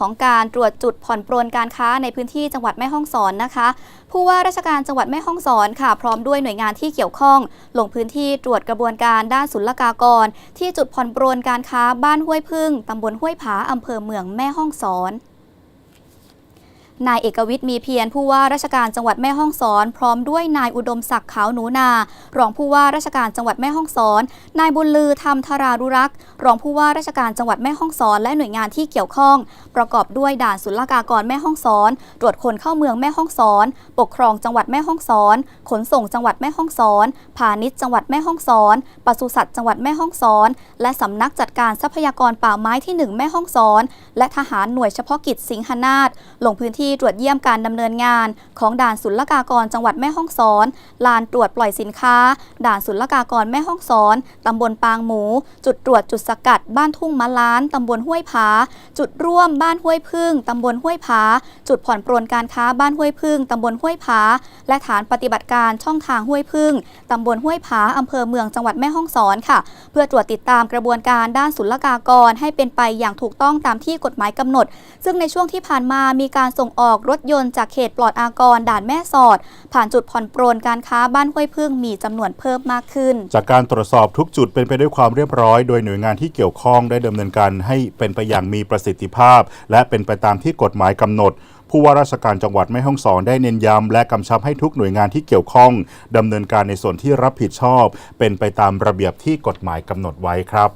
ของการตรวจจุดผ่อนปรนการค้าในพื้นที่จังหวัดแม่ฮ่องสอนนะคะ ผู้ว่าราชการจังหวัดแม่ฮ่องสอนค่ะ พร้อมด้วยหน่วยงานที่เกี่ยวข้อง ลงพื้นที่ตรวจกระบวนการด้านศุลกากร ที่จุดผ่อนปรนการค้าบ้านห้วยพึ่งตำบลห้วยผาอำเภอเมืองแม่ฮ่องสอน นายเอกวิทย์มีเพียรผู้ว่าราชการจังหวัดแม่ฮ่องสอน พร้อมด้วยนายอุดมศักดิ์ขาวหนูนา รองผู้ว่าราชการจังหวัดแม่ฮ่องสอน นายบุญลือธรรมธารารุรักษ์ รองผู้ว่าราชการจังหวัดแม่ฮ่องสอน และหน่วยงานที่เกี่ยวข้อง ประกอบด้วยด่านศุลกากรแม่ฮ่องสอน ตรวจคนเข้าเมืองแม่ฮ่องสอน ปกครองจังหวัดแม่ฮ่องสอน ขนส่งจังหวัดแม่ฮ่องสอน พาณิชย์จังหวัดแม่ฮ่องสอน ปศุสัตว์จังหวัดแม่ฮ่องสอน และสำนักจัดการทรัพยากรป่าไม้ที่หนึ่งแม่ฮ่องสอน และทหารหน่วยเฉพาะกิจสิงหนาฏลงพื้นที่ตรวจเยี่ยมการดำเนินงานของด่านศุลกากรจังหวัดแม่ฮ่องสอน ลานตรวจปล่อยสินค้า ด่านศุลกากรแม่ฮ่องสอนตำบลปางหมู จุดตรวจจุดสกัด บ้านทุ่งมะล้านตำบลห้วยผา จุดร่วมบ้านห้วยพึ่งตำบลห้วยผา จุดผ่อนปรนการค้าบ้านห้วยพึ่งตำบลห้วยผา และฐานปฏิบัติการช่องทางห้วยพึ่งตำบลห้วยผาอำเภอเมืองจังหวัดแม่ฮ่องสอนค่ะ เพื่อตรวจติดตามกระบวนการด้านศุลกากรให้เป็นไปอย่างถูกต้องตามที่กฎหมายกำหนด ซึ่งในช่วงที่ผ่านมามีการส่งออกรถยนต์จากเขตปลอดอากรด่านแม่สอด ผ่านจุดผ่อนปรนการค้าบ้านห้วยพึ่งมีจำนวนเพิ่มมากขึ้น จากการตรวจสอบทุกจุดเป็นไปด้วยความเรียบร้อย โดยหน่วยงานที่เกี่ยวข้องได้ดำเนินการให้เป็นไปอย่างมีประสิทธิภาพ และเป็นไปตามที่กฎหมายกำหนดผู้ว่าราชการจังหวัดแม่ฮ่องสอนได้เน้นย้ำและกำชับให้ทุกหน่วยงานที่เกี่ยวข้องดำเนินการในส่วนที่รับผิดชอบ เป็นไปตามระเบียบที่กฎหมายกำหนดไว้ครับ